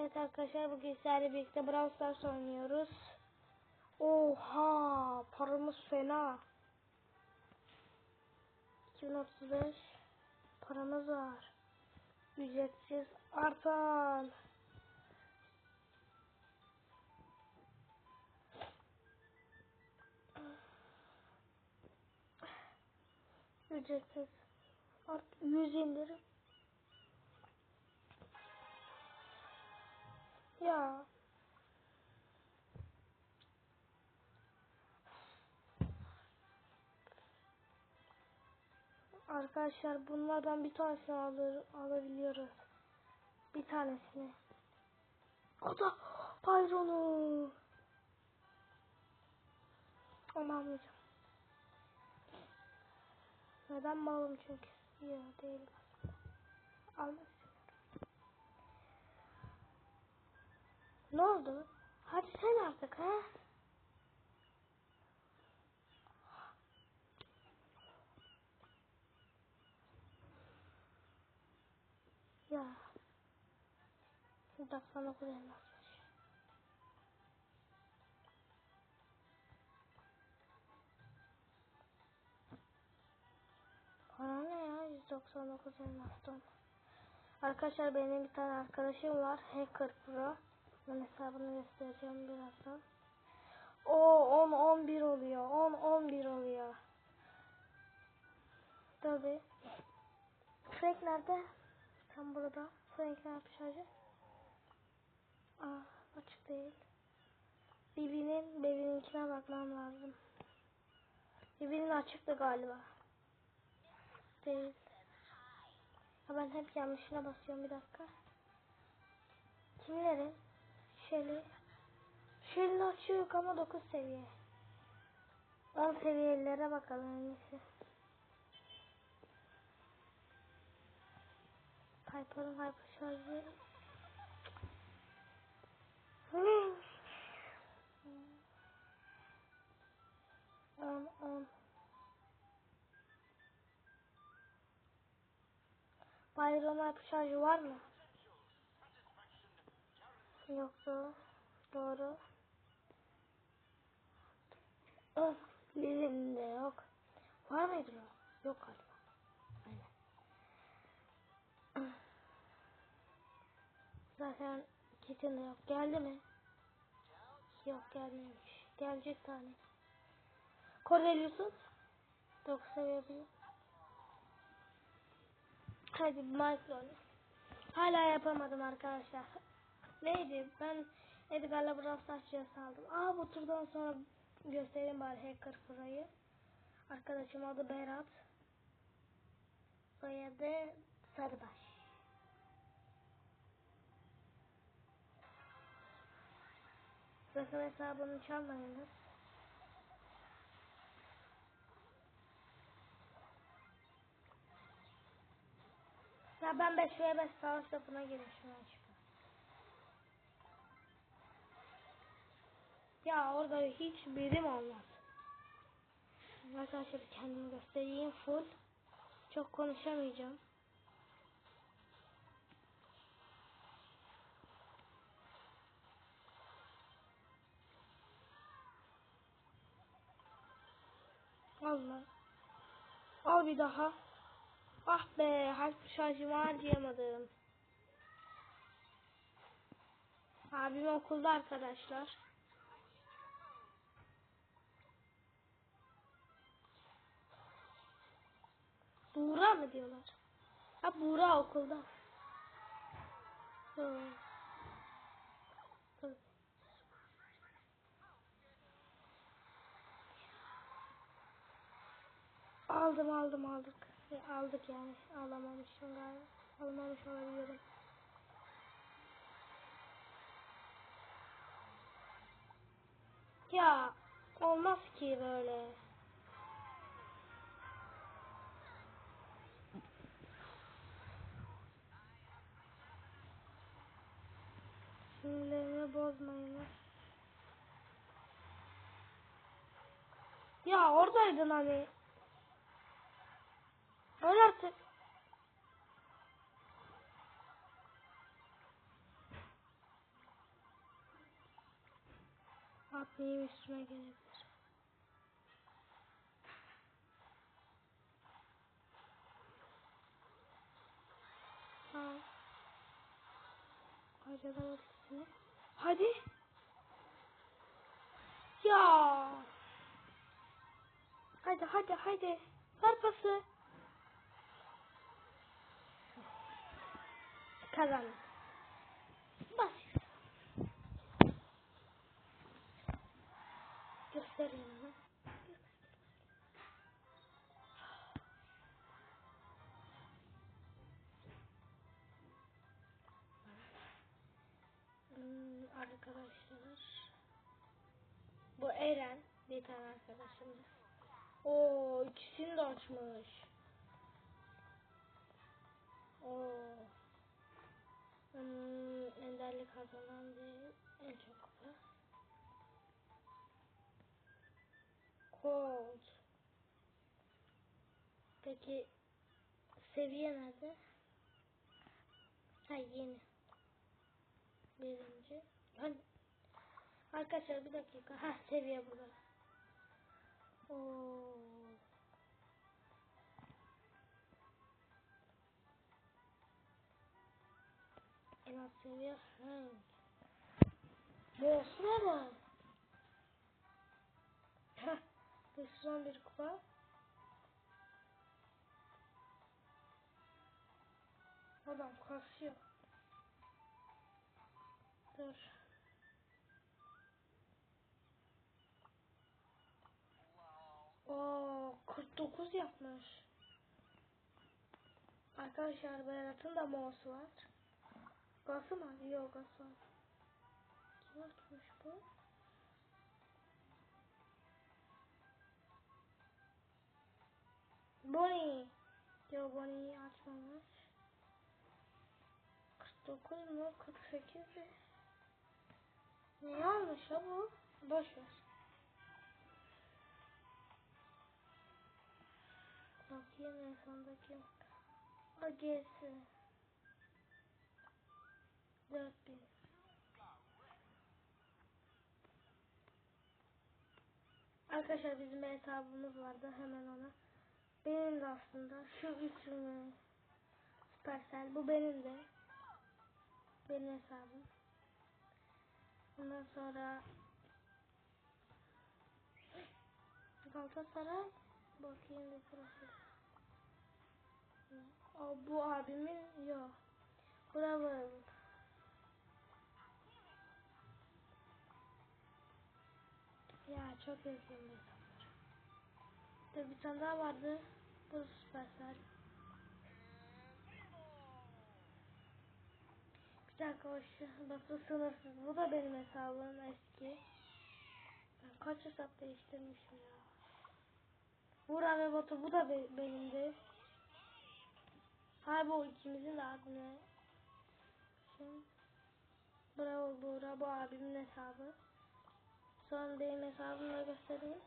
Evet arkadaşlar bugün sizlerle birlikte Brawl Stars oynuyoruz. Oha paramız fena. 2035 paramız var. Ücretsiz artan. Ücretsiz art 100 indirim. Ya. Arkadaşlar bunlardan bir tanesini alır, alabiliyoruz. Bir tanesini. O da Pyron'u. Onu almayacağım. Neden malım çünkü? Yok değil. Almak Ne oldu? Hadi sen artık ha? Ya. 99 elmasmış. Para ne ya? 199 elmastan. Arkadaşlar benim bir tane arkadaşım var. Hacker Pro. Ben hesabını göstereceğim birazdan. O 10 11 oluyor. 10 11 oluyor. Tabi. Frank nerede? Tam burada. Frank ne yapmış hacı? Aa açık değil. Bibi'nin Bibi'ninkine bakmam lazım. Bibi'nin açıktı galiba. Değil. Ha ben hep yanlışına basıyorum bir dakika. Kimlerin? Shelly. Shelly açık ama 9 seviye. 10 seviyelere bakalım iyisi. Piper'ın hyper şarjı. On on. Byron hyper şarjı var mı? Yoktu. Doğru. Oh, Lili'nin de yok. Var mıydı o? Yok galiba. Aynen. Zaten kesin de yok. Geldi mi? Yok gelmemiş. Gelecek tane. Cornelius'un 9 seviye bir. Hadi Michael. Hala yapamadım arkadaşlar. Neydi? Ben Edgar'la Brawl Stars aldım. Aa bu turdan sonra göstereyim bari Hacker Pro'yu. Arkadaşım adı Berat. Soyadı Sarıbaş. Sakın hesabını çalmayınız. Ya ben 5 ve 5 savaş topuna girmişim Ya orada hiç birim olmaz. Arkadaşlar kendimi göstereyim full. Çok konuşamayacağım. Allah. Al bir daha. Ah be, harf şarjımı harcayamadım. Abim okulda arkadaşlar. Buğra mı diyorlar? Ha Buğra okulda. Aldım aldım aldık. E, aldık yani. Alamamışım galiba. Alamamış olabilirim. Ya olmaz ki böyle. bozmayınız. Ya oradaydın hani. Öl artık. Atlayayım üstüme gelebilir. Ha. Harcadamadım. Hadi. Ya. Hadi hadi hadi. Ver pası. Kazandım. Basit. Göstereyim arkadaşlar. Bu Eren bir tane arkadaşımız. Oo ikisini de açmış. Oo. Hmm, enderli kazanan değil. En çok kupa. Cold. Peki seviye nerede? Ha yeni. Birinci. Hadi. Arkadaşlar bir dakika. Ha seviye burada. Oo. En az seviye hangi? Boss'una bak. Heh. 511 kupa. Adam kasıyor. Dur. Oo, 49 yapmış. Arkadaşlar Berat'ın da mouse var. Gası mı? Yok gası var. Kim açmış bu? Bonnie. Yok Bonnie'yi açmamış. 49 mu? 48 mi? Ne almış ya bu? Boş ver. Bakayım en sondaki. Agesi. 4000. Arkadaşlar bizim hesabımız vardı hemen ona. Benim de aslında şu üçünü Supercell bu benim de. Benim hesabım. Ondan sonra Galatasaray bakayım bir profil. O bu abimin yok. Bravo. Ya çok özledim hesapları. Dur bir tane daha vardı. Bu da Supercell. Bir dakika o şu Batu sınırsız. Bu da benim hesabım eski. Ben kaç hesap değiştirmişim ya. Burak ve Batu bu da be. Hayır bu ikimizin de adını. Şimdi. Bravo Buğra bu abimin hesabı. Sonra benim hesabımı da göstereyim.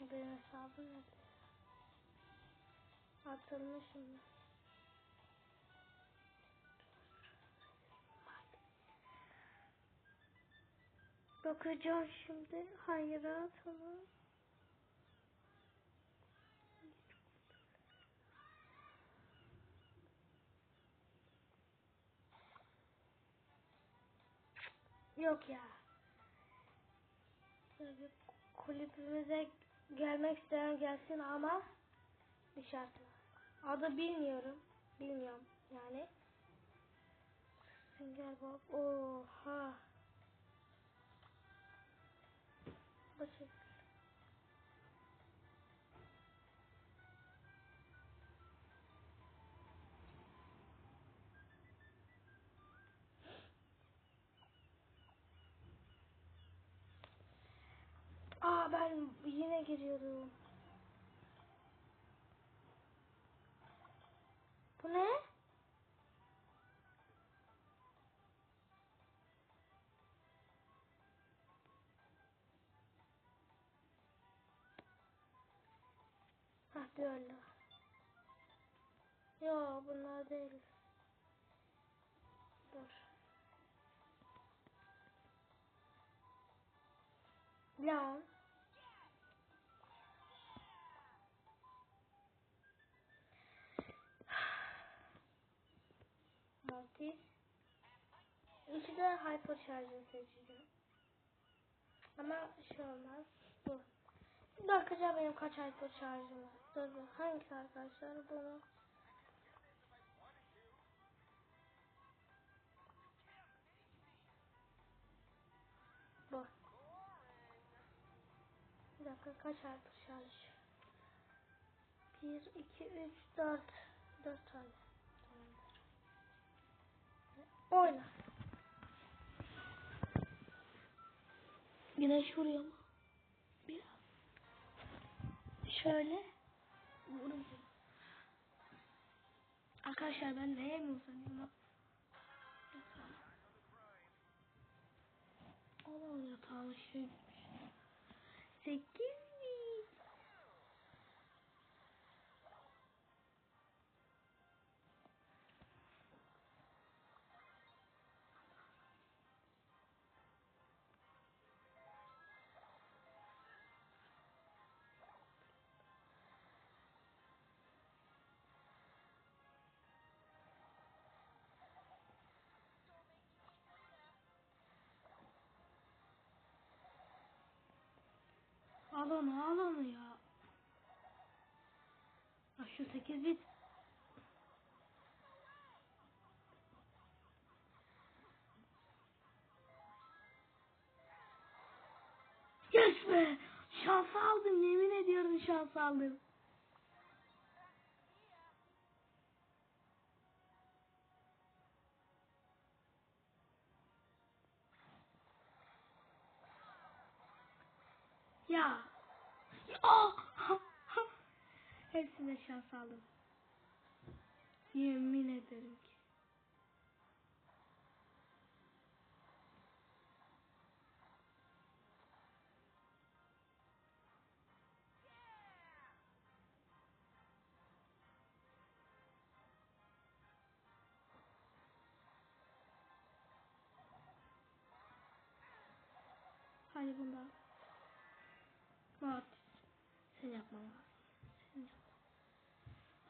Benim hesabım nerede? Atılmışım. Bakacağım şimdi. Hayır atalım. Yok ya. Böyle kulübümüze gelmek isteyen gelsin ama bir şartla. Adı bilmiyorum. Bilmiyorum yani. Sünger Bob. Oha. Basit. Aa ben yine giriyordum. Bu ne? yapıyorlar. Ya bunlar değil. Dur. Lan. Mortis. İkide hyper şarjı seçeceğim. Ama şey olmaz. Bu. Bir bakacağım benim kaç hyper şarjım var. Dur dur. Hangisi arkadaşlar? Bunu. Bu. Bir dakika kaç hyper şarj? 1, 2, 3, 4. 4 tane. Tamamdır. Oyna. Güneş vuruyor mu? Şöyle. Arkadaşlar ben neye mi uzanıyorum? Allah'ım yatağım şey. Sekiz Al onu al ya. Ya şu 8 bit. Yes be! Şans aldım yemin ediyorum şans aldım. Ya. Hepsine şans aldım. Yemin ederim ki. Hadi bunda. Mat. Sen yapman lazım. Sen yap.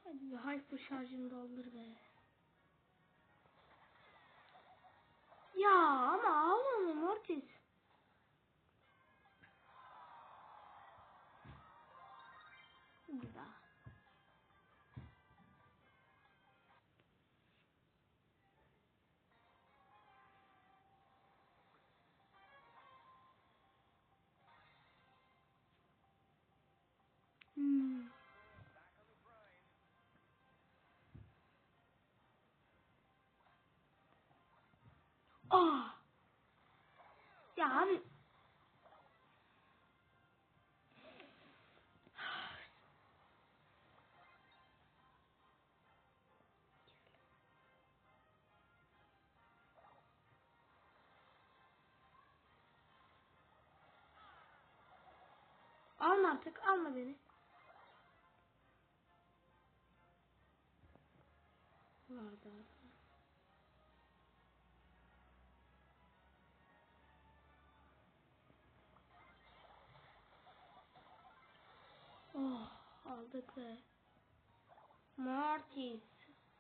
Hadi bir hyper şarjını doldur be. Ya ama onu Mortis. Abi. Alma artık alma beni. Vardı. Aldık be. Mortis.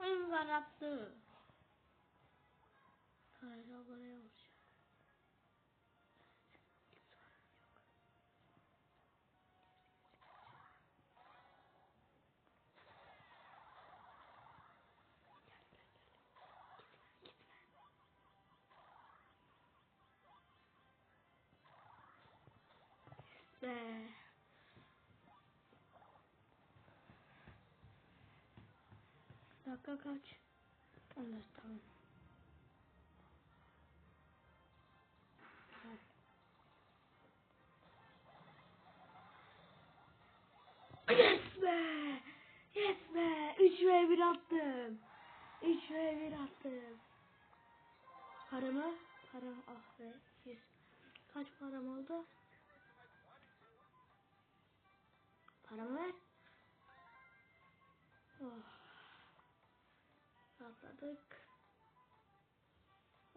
Oyun yarattı. Hayır abone Dakika kaç? 14 tamam. Yes be! Yes be! 3 ve 1 attım. 3 ve 1 attım. Paramı? Param ah be. 100. Kaç param oldu? Paramı ver. Oh.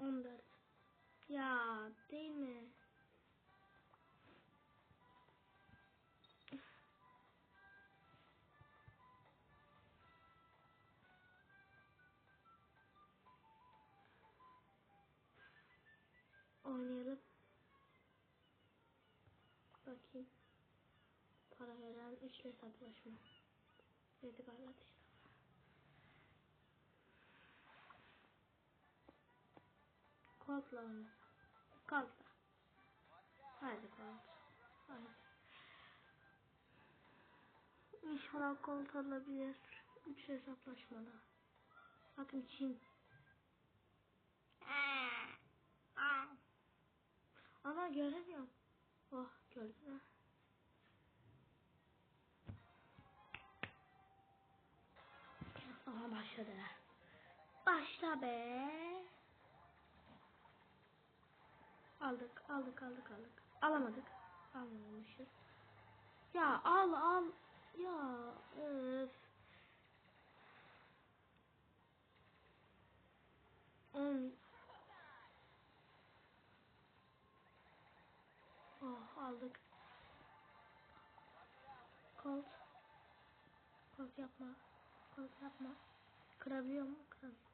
onları. Ya değil mi? Oynayalım. Bakayım. Para veren üçlü hesaplaşma. Dedi kardeşim. Kardeş. Koltla oynasam. Koltla. Hadi kolt. Hadi. İnşallah kolt alabilir. Üç hesaplaşmada. Bakın Çin. Ama göremiyorum. Oh gördüm. ha. Aha başladı. Başla be. Aldık, aldık, aldık, aldık. Alamadık. Almamışız. Ya al, al. Ya öf. On. Oh aldık. Kolt. Kolt yapma. Kolt yapma. Kırabiliyor mu? Kıramıyor.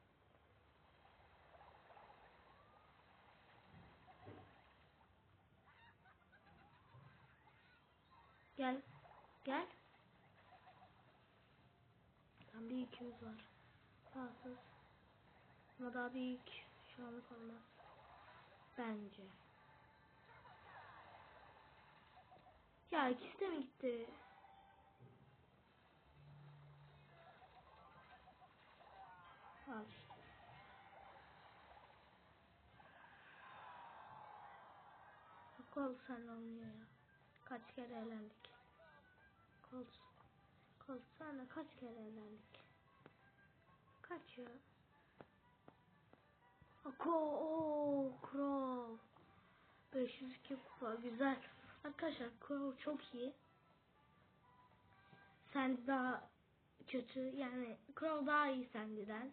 Gel. Gel. Tam bir ikimiz var. Rahatsız. Ama daha büyük. Şu anlık olmaz. Bence. Ya ikisi de mi gitti? Al işte. Kol senle olmuyor ya. Kaç kere eğlendik. Kol. Kol senle kaç kere eğlendik. Kaç ya? Ako, ooo, Crow. 502 kupa, güzel. Arkadaşlar Crow çok iyi. Sen daha kötü, yani Crow daha iyi sendiden.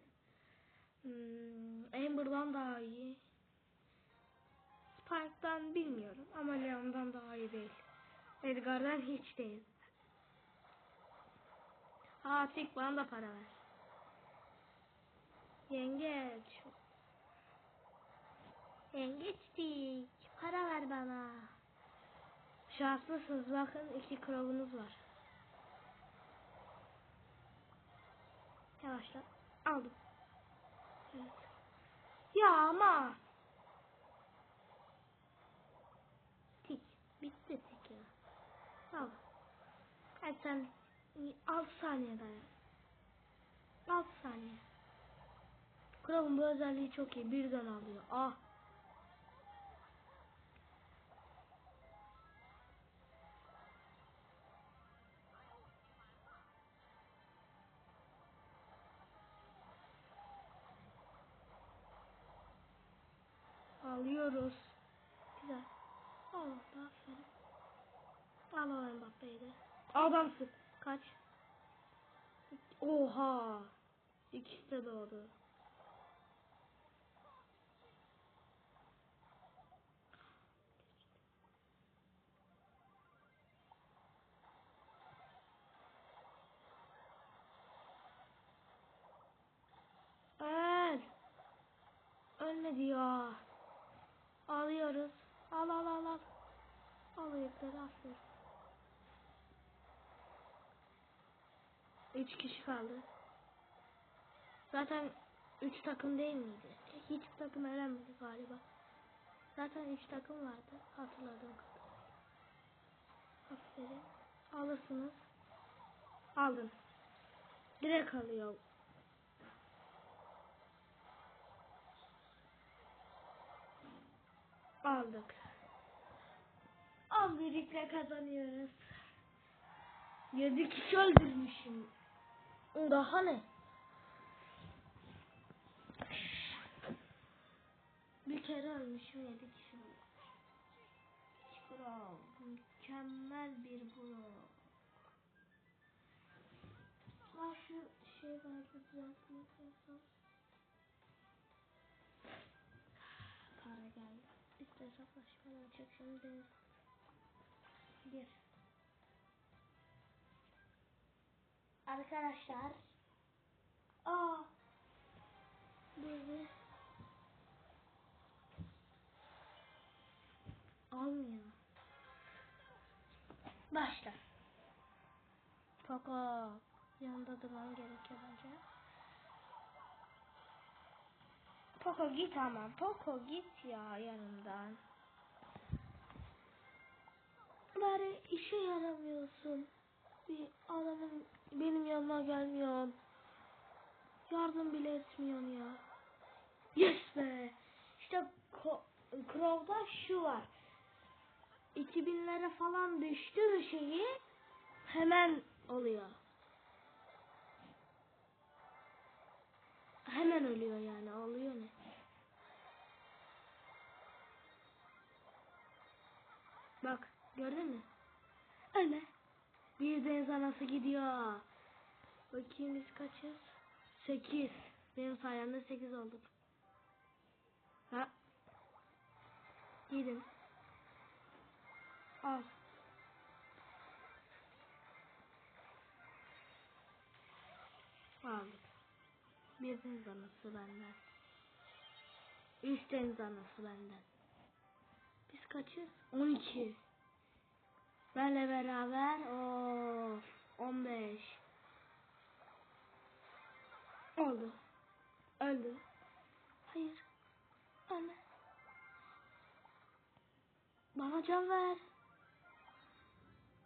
Hmm, Amber'dan daha iyi. Spike'dan bilmiyorum ama Leon'dan daha iyi değil. Edgar'dan hiç değil. Aa Tik bana da para ver. Yengeç. Yengeçtik. Para ver bana. Şanslısınız bakın iki kralınız var. Yavaşla. Aldım. Evet. Ya ama. Tik. Bitti tik ya. Al. Hadi sen 6 saniye dayan. 6 saniye. Kralın bu özelliği çok iyi. Birden alıyor. Ah. Alıyoruz. Güzel. Al da aferin. Al o Mbappe'yi de. Adamsın. Kaç? Oha. İkisi de doğdu. Öl. Ölmedi ya. Alıyoruz. Al al al al. Al ayıkları aferin. Üç kişi kaldı. Zaten üç takım değil miydi? Hiçbir takım elenmedi galiba. Zaten üç takım vardı. Hatırladığım kadarıyla. Aferin. Alırsınız. Aldın. Direkt alıyor. Aldık. Az birlikte kazanıyoruz. Yedi kişi öldürmüşüm. Daha ne? Bir kere ölmüşüm yedi kişi. Bro, mükemmel bir bro. Aa şu şey vardı düzeltmek lazım. Para geldi. İşte hesaplaşmadan çek şimdi. Gir. Arkadaşlar. Aa. Böyle. Olmuyor. Başla. Poco. Yanında durmam gerekiyor bence. Poco git ama. Poco git ya yanımdan. Bari işe yaramıyorsun. Bir adamın benim yanıma gelmiyorsun. Yardım bile etmiyorsun ya. Yes be. İşte Crow'da şu var. 2000'lere falan düştü şeyi hemen oluyor. Hemen ölüyor yani. Oluyor ne? Bak gördün mü? Öyle. Bir deniz anası gidiyor. Bakayım biz kaçız? Sekiz. Benim sayemde sekiz olduk. Ha. Gidin. Al. Aldık. Bir deniz anası benden. Üç deniz anası benden. Biz kaçız? 12. Benle beraber of 15. Oldu. Öldü. Hayır. Ölme. Bana can ver.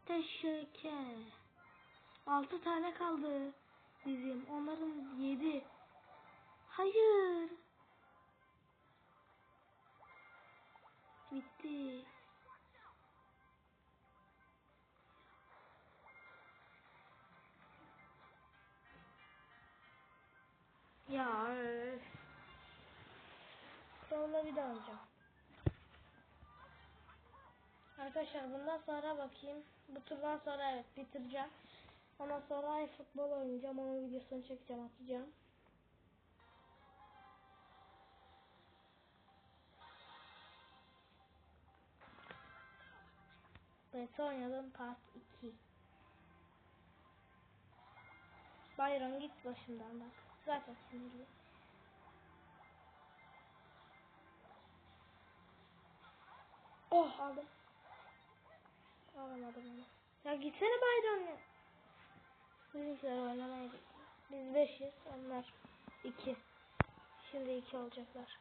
Teşekkür. Altı tane kaldı bizim. Onların yedi. Hayır. Bitti. Ya. Sonra bir daha alacağım. Arkadaşlar bundan sonra bakayım. Bu turdan sonra evet bitireceğim. Ondan sonra futbol oynayacağım. Onun videosunu çekeceğim atacağım. Evet oynadım part 2. Bayram git başımdan bak. Zaten sinirli. Oh aldım. Alamadım onu. Ya gitsene Bayram ya. Bizimkiler oynamaya gitti. Biz beşiz. Onlar iki. Şimdi iki olacaklar.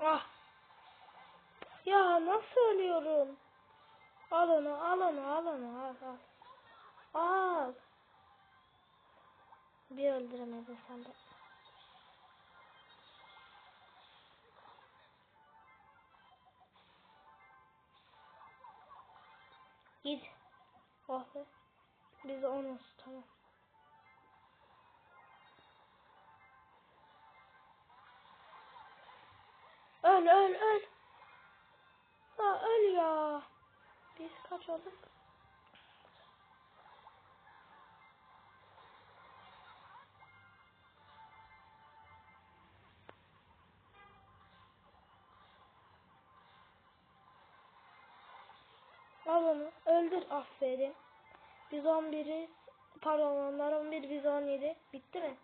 Ah. Ya nasıl ölüyorum? Al onu, al onu, al onu, al, al. Al. Bir öldüremedin sen de. Git. Oh be. Biz onuz tamam. Öl öl öl. Ya öl ya. Biz kaç olduk? Al onu. Öldür. Aferin. Biz 11'iz. Pardon onlar 11 biz 17. Bitti mi?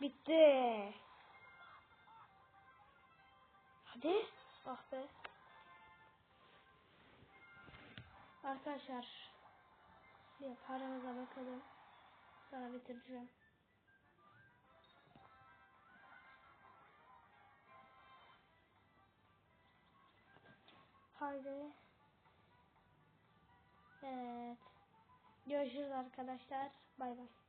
Bitti. Hadi. Ah be. Arkadaşlar. Bir paramıza bakalım. Sonra bitireceğim. Haydi. Evet. Görüşürüz arkadaşlar. Bay bay.